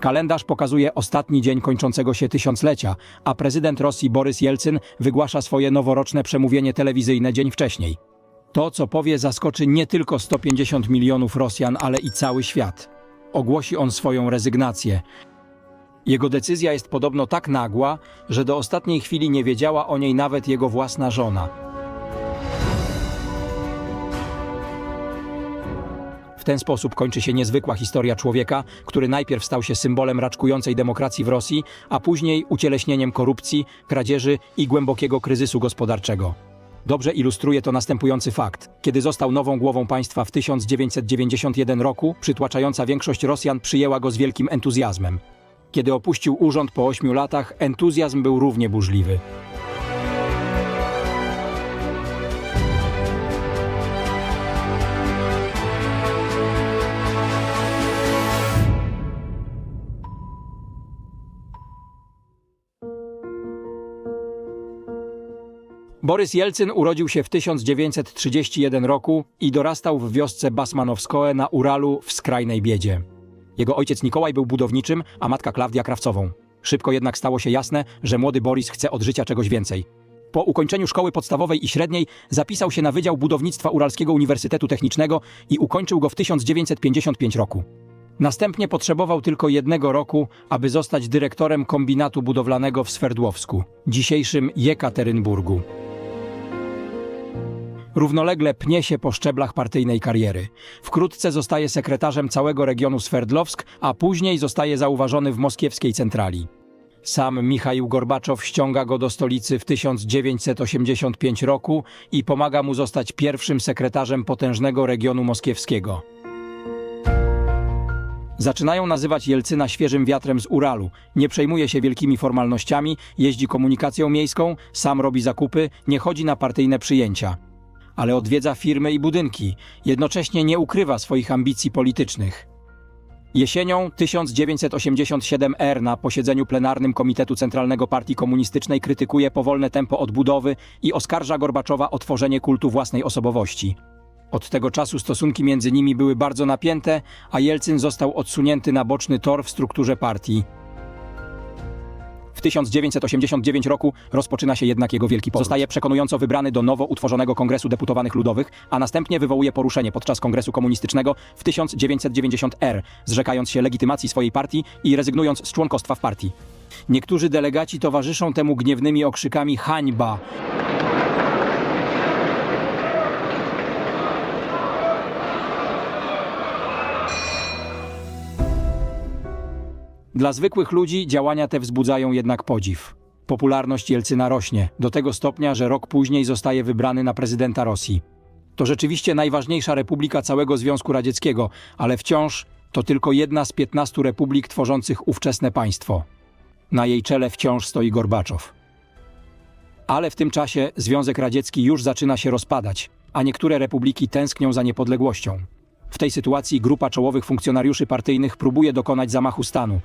Kalendarz pokazuje ostatni dzień kończącego się tysiąclecia, a prezydent Rosji Borys Jelcyn wygłasza swoje noworoczne przemówienie telewizyjne dzień wcześniej. To, co powie, zaskoczy nie tylko 150 milionów Rosjan, ale i cały świat. Ogłosi on swoją rezygnację. Jego decyzja jest podobno tak nagła, że do ostatniej chwili nie wiedziała o niej nawet jego własna żona. W ten sposób kończy się niezwykła historia człowieka, który najpierw stał się symbolem raczkującej demokracji w Rosji, a później ucieleśnieniem korupcji, kradzieży i głębokiego kryzysu gospodarczego. Dobrze ilustruje to następujący fakt. Kiedy został nową głową państwa w 1991 roku, przytłaczająca większość Rosjan przyjęła go z wielkim entuzjazmem. Kiedy opuścił urząd po ośmiu latach, entuzjazm był równie burzliwy. Borys Jelcyn urodził się w 1931 roku i dorastał w wiosce Basmanowskoe na Uralu w skrajnej biedzie. Jego ojciec Nikołaj był budowniczym, a matka Klaudia krawcową. Szybko jednak stało się jasne, że młody Boris chce od życia czegoś więcej. Po ukończeniu szkoły podstawowej i średniej zapisał się na Wydział Budownictwa Uralskiego Uniwersytetu Technicznego i ukończył go w 1955 roku. Następnie potrzebował tylko jednego roku, aby zostać dyrektorem kombinatu budowlanego w Swerdłowsku, dzisiejszym Jekaterynburgu. Równolegle pnie się po szczeblach partyjnej kariery. Wkrótce zostaje sekretarzem całego regionu Swerdlowsk, a później zostaje zauważony w moskiewskiej centrali. Sam Michaił Gorbaczow ściąga go do stolicy w 1985 roku i pomaga mu zostać pierwszym sekretarzem potężnego regionu moskiewskiego. Zaczynają nazywać Jelcyna świeżym wiatrem z Uralu. Nie przejmuje się wielkimi formalnościami, jeździ komunikacją miejską, sam robi zakupy, nie chodzi na partyjne przyjęcia. Ale odwiedza firmy i budynki, jednocześnie nie ukrywa swoich ambicji politycznych. Jesienią 1987 na posiedzeniu plenarnym Komitetu Centralnego Partii Komunistycznej krytykuje powolne tempo odbudowy i oskarża Gorbaczowa o tworzenie kultu własnej osobowości. Od tego czasu stosunki między nimi były bardzo napięte, a Jelcyn został odsunięty na boczny tor w strukturze partii. W 1989 roku rozpoczyna się jednak jego wielki powrót. Zostaje przekonująco wybrany do nowo utworzonego Kongresu Deputowanych Ludowych, a następnie wywołuje poruszenie podczas Kongresu Komunistycznego w 1990R, zrzekając się legitymacji swojej partii i rezygnując z członkostwa w partii. Niektórzy delegaci towarzyszą temu gniewnymi okrzykami hańba, Dla zwykłych ludzi działania te wzbudzają jednak podziw. Popularność Jelcyna rośnie, do tego stopnia, że rok później zostaje wybrany na prezydenta Rosji. To rzeczywiście najważniejsza republika całego Związku Radzieckiego, ale wciąż to tylko jedna z 15 republik tworzących ówczesne państwo. Na jej czele wciąż stoi Gorbaczow. Ale w tym czasie Związek Radziecki już zaczyna się rozpadać, a niektóre republiki tęsknią za niepodległością. W tej sytuacji grupa czołowych funkcjonariuszy partyjnych próbuje dokonać zamachu stanu.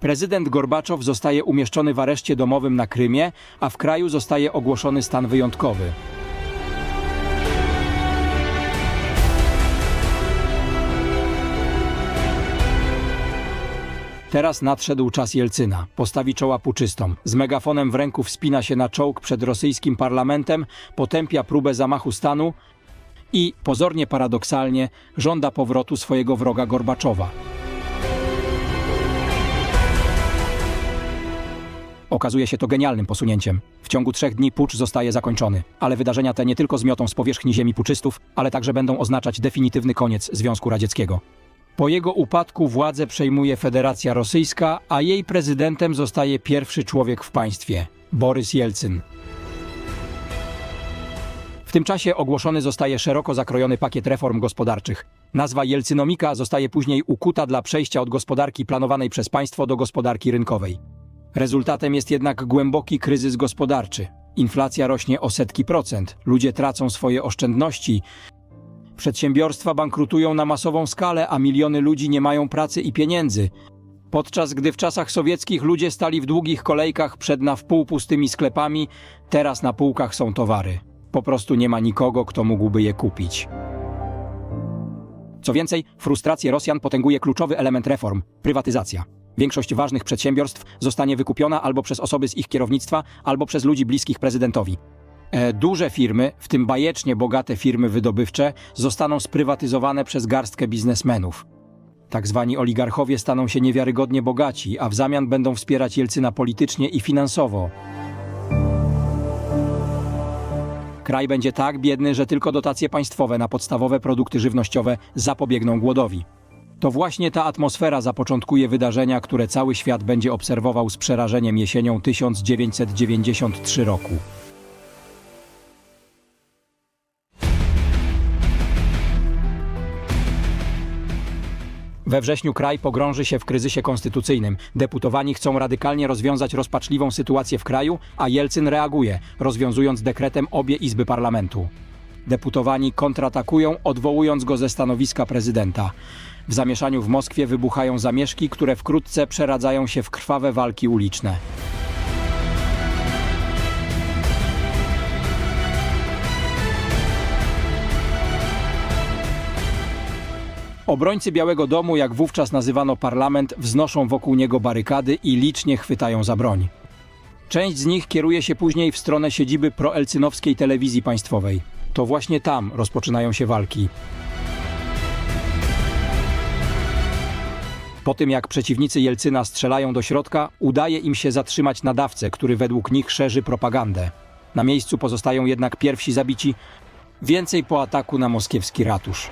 Prezydent Gorbaczow zostaje umieszczony w areszcie domowym na Krymie, a w kraju zostaje ogłoszony stan wyjątkowy. Teraz nadszedł czas Jelcyna. Postawi czoła puczystom. Z megafonem w ręku wspina się na czołg przed rosyjskim parlamentem, potępia próbę zamachu stanu i, pozornie paradoksalnie, żąda powrotu swojego wroga Gorbaczowa. Okazuje się to genialnym posunięciem. W ciągu trzech dni pucz zostaje zakończony, ale wydarzenia te nie tylko zmiotą z powierzchni ziemi puczystów, ale także będą oznaczać definitywny koniec Związku Radzieckiego. Po jego upadku władzę przejmuje Federacja Rosyjska, a jej prezydentem zostaje pierwszy człowiek w państwie Borys Jelcyn. W tym czasie ogłoszony zostaje szeroko zakrojony pakiet reform gospodarczych. Nazwa Jelcynomika zostaje później ukuta dla przejścia od gospodarki planowanej przez państwo do gospodarki rynkowej. Rezultatem jest jednak głęboki kryzys gospodarczy. Inflacja rośnie o setki procent, ludzie tracą swoje oszczędności, przedsiębiorstwa bankrutują na masową skalę, a miliony ludzi nie mają pracy i pieniędzy. Podczas gdy w czasach sowieckich ludzie stali w długich kolejkach przed na wpół pustymi sklepami, teraz na półkach są towary. Po prostu nie ma nikogo, kto mógłby je kupić. Co więcej, frustrację Rosjan potęguje kluczowy element reform prywatyzacja. Większość ważnych przedsiębiorstw zostanie wykupiona albo przez osoby z ich kierownictwa, albo przez ludzi bliskich prezydentowi. E, duże firmy, w tym bajecznie bogate firmy wydobywcze, zostaną sprywatyzowane przez garstkę biznesmenów. Tak zwani oligarchowie staną się niewiarygodnie bogaci, a w zamian będą wspierać Jelcyna politycznie i finansowo. Kraj będzie tak biedny, że tylko dotacje państwowe na podstawowe produkty żywnościowe zapobiegną głodowi. To właśnie ta atmosfera zapoczątkuje wydarzenia, które cały świat będzie obserwował z przerażeniem jesienią 1993 roku. We wrześniu kraj pogrąży się w kryzysie konstytucyjnym. Deputowani chcą radykalnie rozwiązać rozpaczliwą sytuację w kraju, a Jelcyn reaguje, rozwiązując dekretem obie izby parlamentu. Deputowani kontratakują, odwołując go ze stanowiska prezydenta. W zamieszaniu w Moskwie wybuchają zamieszki, które wkrótce przeradzają się w krwawe walki uliczne. Obrońcy Białego Domu, jak wówczas nazywano parlament, wznoszą wokół niego barykady i licznie chwytają za broń. Część z nich kieruje się później w stronę siedziby proelcynowskiej telewizji państwowej. To właśnie tam rozpoczynają się walki. Po tym jak przeciwnicy Jelcyna strzelają do środka, udaje im się zatrzymać nadawcę, który według nich szerzy propagandę. Na miejscu pozostają jednak pierwsi zabici, więcej po ataku na moskiewski ratusz.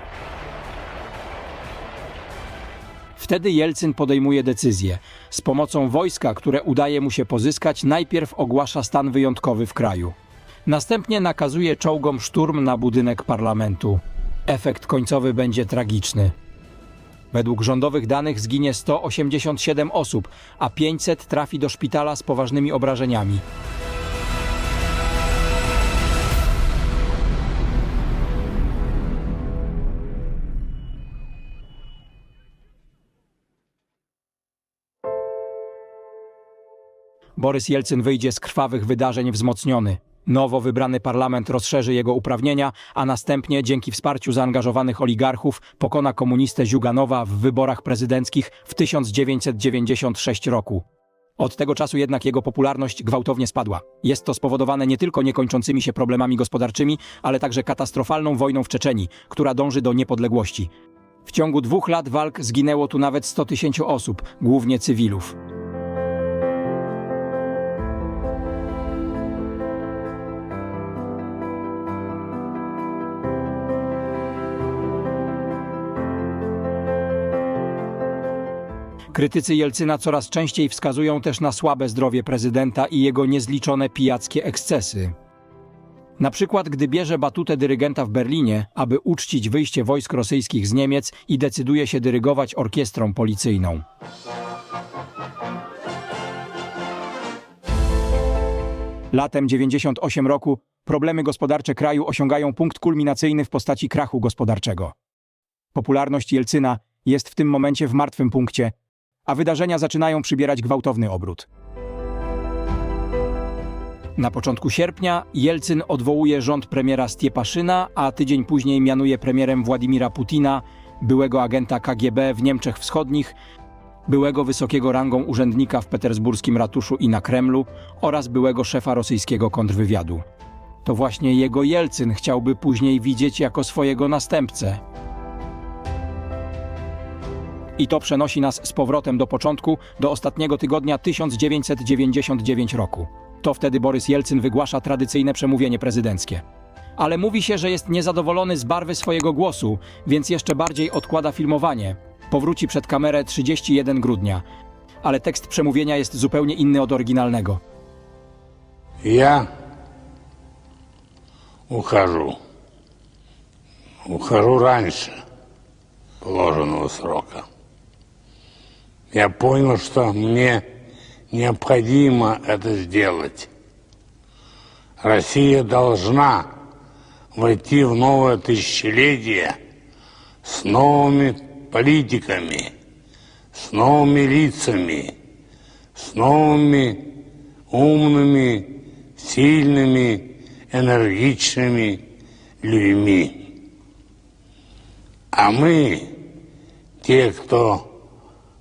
Wtedy Jelcyn podejmuje decyzję. Z pomocą wojska, które udaje mu się pozyskać, najpierw ogłasza stan wyjątkowy w kraju. Następnie nakazuje czołgom szturm na budynek parlamentu. Efekt końcowy będzie tragiczny. Według rządowych danych zginie 187 osób, a 500 trafi do szpitala z poważnymi obrażeniami. Borys Jelcyn wyjdzie z krwawych wydarzeń wzmocniony. Nowo wybrany parlament rozszerzy jego uprawnienia, a następnie dzięki wsparciu zaangażowanych oligarchów pokona komunistę Ziuganowa w wyborach prezydenckich w 1996 roku. Od tego czasu jednak jego popularność gwałtownie spadła. Jest to spowodowane nie tylko niekończącymi się problemami gospodarczymi, ale także katastrofalną wojną w Czeczenii, która dąży do niepodległości. W ciągu dwóch lat walk zginęło tu nawet 100 tysięcy osób, głównie cywilów. Krytycy Jelcyna coraz częściej wskazują też na słabe zdrowie prezydenta i jego niezliczone pijackie ekscesy. Na przykład, gdy bierze batutę dyrygenta w Berlinie, aby uczcić wyjście wojsk rosyjskich z Niemiec i decyduje się dyrygować orkiestrą policyjną. Latem 98 roku problemy gospodarcze kraju osiągają punkt kulminacyjny w postaci krachu gospodarczego. Popularność Jelcyna jest w tym momencie w martwym punkcie, a wydarzenia zaczynają przybierać gwałtowny obrót. Na początku sierpnia Jelcyn odwołuje rząd premiera Stiepaszyna, a tydzień później mianuje premierem Władimira Putina, byłego agenta KGB w Niemczech Wschodnich, byłego wysokiego rangą urzędnika w petersburskim ratuszu i na Kremlu oraz byłego szefa rosyjskiego kontrwywiadu. To właśnie jego Jelcyn chciałby później widzieć jako swojego następcę. I to przenosi nas z powrotem do początku, do ostatniego tygodnia 1999 roku. To wtedy Borys Jelcyn wygłasza tradycyjne przemówienie prezydenckie. Ale mówi się, że jest niezadowolony z barwy swojego głosu, więc jeszcze bardziej odkłada filmowanie. Powróci przed kamerę 31 grudnia. Ale tekst przemówienia jest zupełnie inny od oryginalnego. Я ухожу. Ухожу раньше положенного срока. Я понял, что мне необходимо это сделать. Россия должна войти в новое тысячелетие с новыми политиками, с новыми лицами, с новыми умными, сильными, энергичными людьми. А мы, те, кто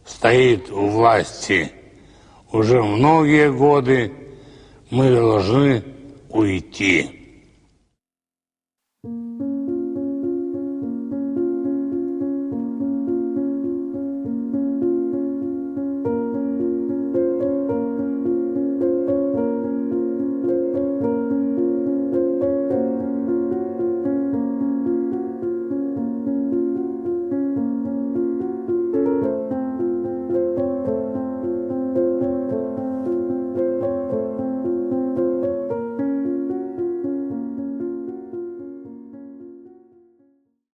стоит у власти уже многие годы, мы должны уйти.